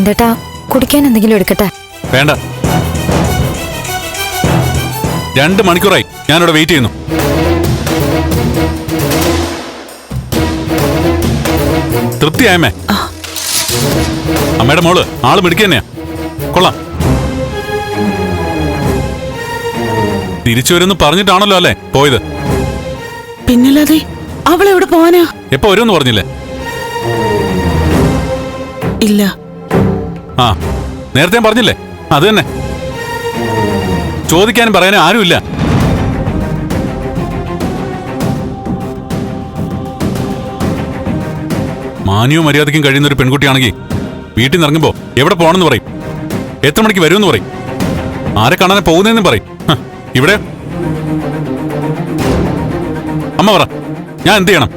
നന്ദേട്ടാ കുടിക്കാൻ എന്തെങ്കിലും എടുക്കട്ടെ. വേണ്ട. രണ്ട് മണിക്കൂറായി. ഞാനിവിടെ വെയിറ്റ് ചെയ്യുന്നു. തൃപ്തിയായമ്മേ. അമ്മയുടെ മോൾ ആൾ മിടുക്കി തന്നെയാ. കൊള്ളാം. തിരിച്ചു വരുമെന്ന് പറഞ്ഞിട്ടാണല്ലോ അല്ലേ പോയത്? പിന്നല്ലാതെ അവളെവിടെ പോവാനാ? എപ്പോ വരുമെന്ന് പറഞ്ഞില്ലേ? ഇല്ല. ആ നേരത്തെ പറഞ്ഞില്ലേ? അത് തന്നെ. ചോദിക്കാനും പറയാനും ആരുമില്ല മാന്യവും മര്യാദയ്ക്കും കഴിയുന്ന ഒരു പെൺകുട്ടിയാണെങ്കിൽ വീട്ടിൽ നിന്ന് ഇറങ്ങുമ്പോൾ എവിടെ പോകണമെന്ന് പറയും. എത്ര മണിക്ക് വരുമെന്ന് പറയും. ആരെ കാണാൻ പോകുന്നതെന്നും പറയും. ഇവിടെ? അമ്മ പറ ഞാൻ എന്ത് ചെയ്യണം?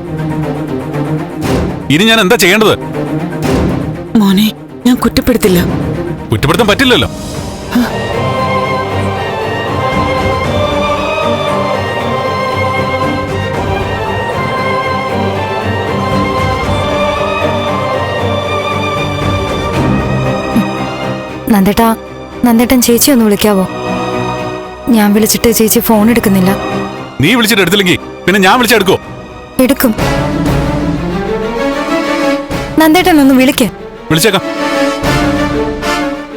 ഇനി ഞാൻ എന്താ ചെയ്യേണ്ടത്? മോനെ കുറ്റപ്പെടുത്തില്ല. കുറ്റപ്പെടുത്താൻ പറ്റില്ലല്ലോ. നന്ദേട്ടാ നന്ദേട്ടൻ ചേച്ചി ഒന്ന് വിളിക്കാവോ? ഞാൻ വിളിച്ചിട്ട് ചേച്ചി ഫോൺ എടുക്കുന്നില്ല. നീ വിളിച്ചിട്ട് എടുത്തില്ലെങ്കിൽ പിന്നെ ഞാൻ വിളിച്ചെടുക്കോ എടുക്കും. നന്ദേട്ടൻ ഒന്ന് വിളിക്ക്. വിളിച്ചേക്കാം.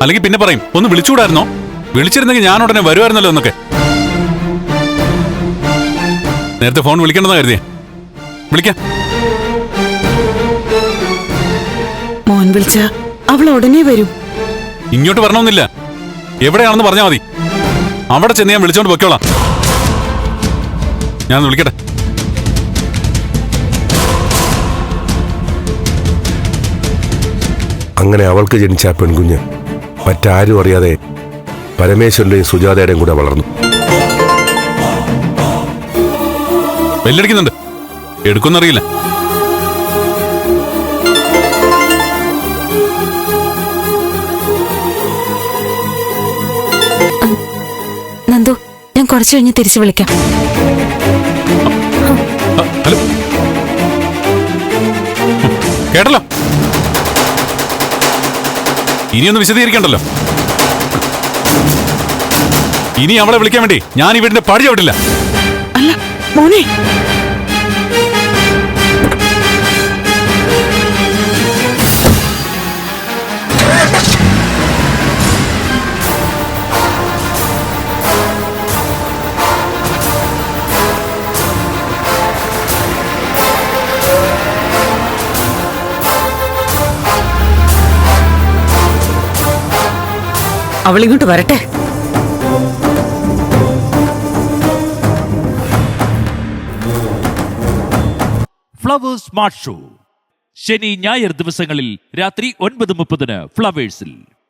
അല്ലെങ്കിൽ പിന്നെ പറയും ഒന്ന് വിളിച്ചുകൂടായിരുന്നോ വിളിച്ചിരുന്നെങ്കിൽ ഞാൻ ഉടനെ വരുമായിരുന്നല്ലോ എന്നൊക്കെ. നേരത്തെ ഫോൺ വിളിക്കണമെന്നാ കരുതിയേ. വിളിക്കാം. മോൻ വിളിച്ച അവൾ ഉടനെ വരും. ഇങ്ങോട്ട് വരണമെന്നില്ല. എവിടെയാണെന്ന് പറഞ്ഞാൽ മതി. അവിടെ ചെന്ന് ഞാൻ വിളിച്ചോണ്ട് പൊയ്ക്കോളാം. ഞാൻ വിളിക്കട്ടെ. അങ്ങനെ അവൾക്ക് ജനിച്ച ആ പെൺകുഞ്ഞ് മറ്റാരും അറിയാതെ പരമേശ്വരന്റെയും സുജാതയുടെയും കൂടെ വളർന്നു. ബെല്ലടിക്കുന്നുണ്ട്. എടുക്കുന്നറിയില്ല നന്ദു ഞാൻ കുറച്ചു കഴിഞ്ഞ് തിരിച്ചു വിളിക്കാം. ഇനിയൊന്ന് വിശദീകരിക്കണ്ടല്ലോ. ഇനി അവളെ വിളിക്കാൻ വേണ്ടി ഞാൻ ഈ വീടിന്റെ പടി ചവിട്ടില്ല അല്ല മോനെ. അവളിങ്ങോട്ട് വരട്ടെ ഫ്ലവേഴ്സ് സ്മാർട്ട് ഷോ ശനി ഞായർ ദിവസങ്ങളിൽ രാത്രി ഒൻപത് മുപ്പതിന് ഫ്ലവേഴ്സിൽ